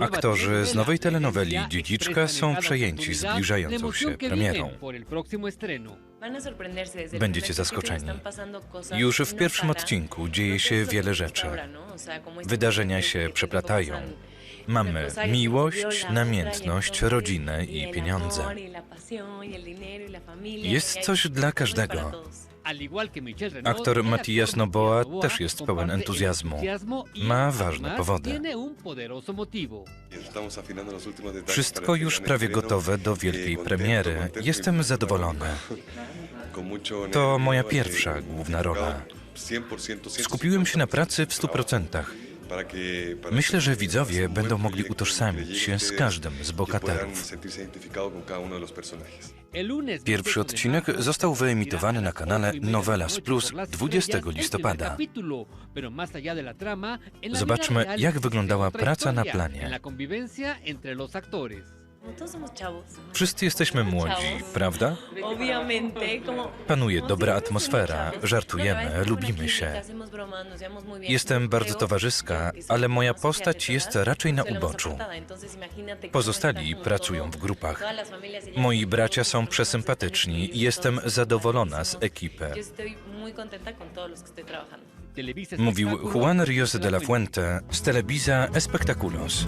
Aktorzy z nowej telenoweli Dziedziczka są przejęci zbliżającą się premierą. Będziecie zaskoczeni. Już w pierwszym odcinku dzieje się wiele rzeczy. Wydarzenia się przeplatają. Mamy miłość, namiętność, rodzinę i pieniądze. Jest coś dla każdego. Aktor Matias Noboa też jest pełen entuzjazmu. Ma ważne powody. Wszystko już prawie gotowe do wielkiej premiery. Jestem zadowolony. To moja pierwsza główna rola. Skupiłem się na pracy w 100%. Myślę, że widzowie będą mogli utożsamić się z każdym z bohaterów. Pierwszy odcinek został wyemitowany na kanale Novelas Plus 20 listopada. Zobaczmy, jak wyglądała praca na planie. Wszyscy jesteśmy młodzi, prawda? Panuje dobra atmosfera, żartujemy, lubimy się. Jestem bardzo towarzyska, ale moja postać jest raczej na uboczu. Pozostali pracują w grupach. Moi bracia są przesympatyczni i jestem zadowolona z ekipy. Mówił Juan Ríos de la Fuente z Televisa Espectaculos.